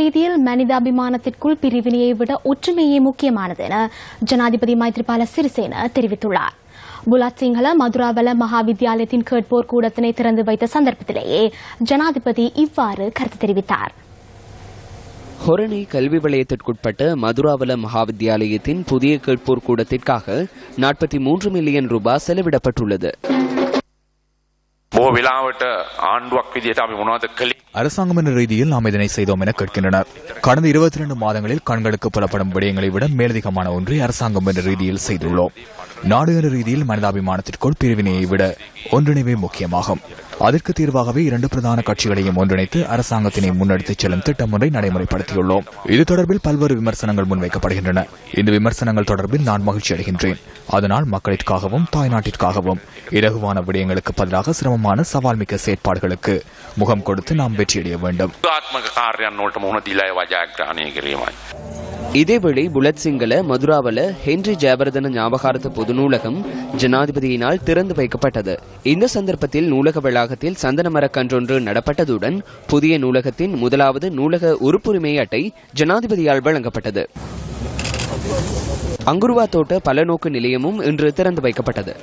ரீதியில் மனிதாபிமானத்திற்குள் பிரிவினையை விட ஒற்றுமையே முக்கியமானது என ஜனாதிபதி மைத்ரிபால சிறிசேன தெரிவித்துள்ளார். புலாத் சிங்கள மதுராவல மகாவித்யாலயத்தின் கேட்போர் கூடத்தினை திறந்து வைத்த சந்தர்ப்பத்திலேயே ஜனாதிபதி இவ்வாறு கருத்து தெரிவித்தார். ஹொரணி கல்வி வலயத்திற்குட்பட்ட மதுராவல மகாவித்யாலயத்தின் புதிய கேட்போர் கூடத்திற்காக நாற்பத்தி மூன்று மில்லியன் ரூபாய் செலவிடப்பட்டுள்ளது. බොහෝ වෙලාවට ආණ්ඩුවක් විදිහට අපි මොනවද කළේ அரசாங்கம் என்ற ரீதியில் நாம் இதனை செய்தோம் என கேட்கின்றனர் கடந்த இருபத்தி இரண்டு மாதங்களில் கண்களுக்கு புலப்படும் விடயங்களை விட மேலதிகமான ஒன்றை அரசாங்கம் என்ற ரீதியில் செய்துள்ளோம் நாடு என்ற ரீதியில் மனிதாபிமானத்திற்குள் பிரிவினையை விட ஒன்றிணைவே முக்கியமாகும் அதற்கு தீர்வாகவே இரண்டு பிரதான கட்சிகளையும் ஒன்றிணைத்து அரசாங்கத்தினை முன்னெடுத்துச் செல்லும் திட்டம் ஒன்றை நடைமுறைப்படுத்தியுள்ளோம். இது தொடர்பில் பல்வேறு விமர்சனங்கள் முன்வைக்கப்படுகின்றன. இந்த விமர்சனங்கள் தொடர்பில் நான் மகிழ்ச்சி அடைகின்றேன். அதனால் மக்களிற்காகவும் தாய்நாட்டிற்காகவும் இலகுவான விடயங்களுக்கு பதிலாக சிரமமான சவால் மிக்க செயற்பாடுகளுக்கு முகம் கொடுத்து நாம் வெற்றியடைய வேண்டும். இதேவேளை புலட் சிங்கள மதுராவல ஹென்றி ஜெயவர்தன ஞாபகார்த்த பொது நூலகம் ஜனாதிபதியினால் திறந்து வைக்கப்பட்டது. இந்த சந்தர்ப்பத்தில் நூலக வளாகத்தில் சந்தன மரக்கன்றொன்று நடப்பட்டதுடன் புதிய நூலகத்தின் முதலாவது நூலக உறுப்புரிமை அட்டை ஜனாதிபதியால் வழங்கப்பட்டது. அங்குருவா தோட்ட பல நோக்கு நிலையமும் இன்று திறந்து வைக்கப்பட்டது.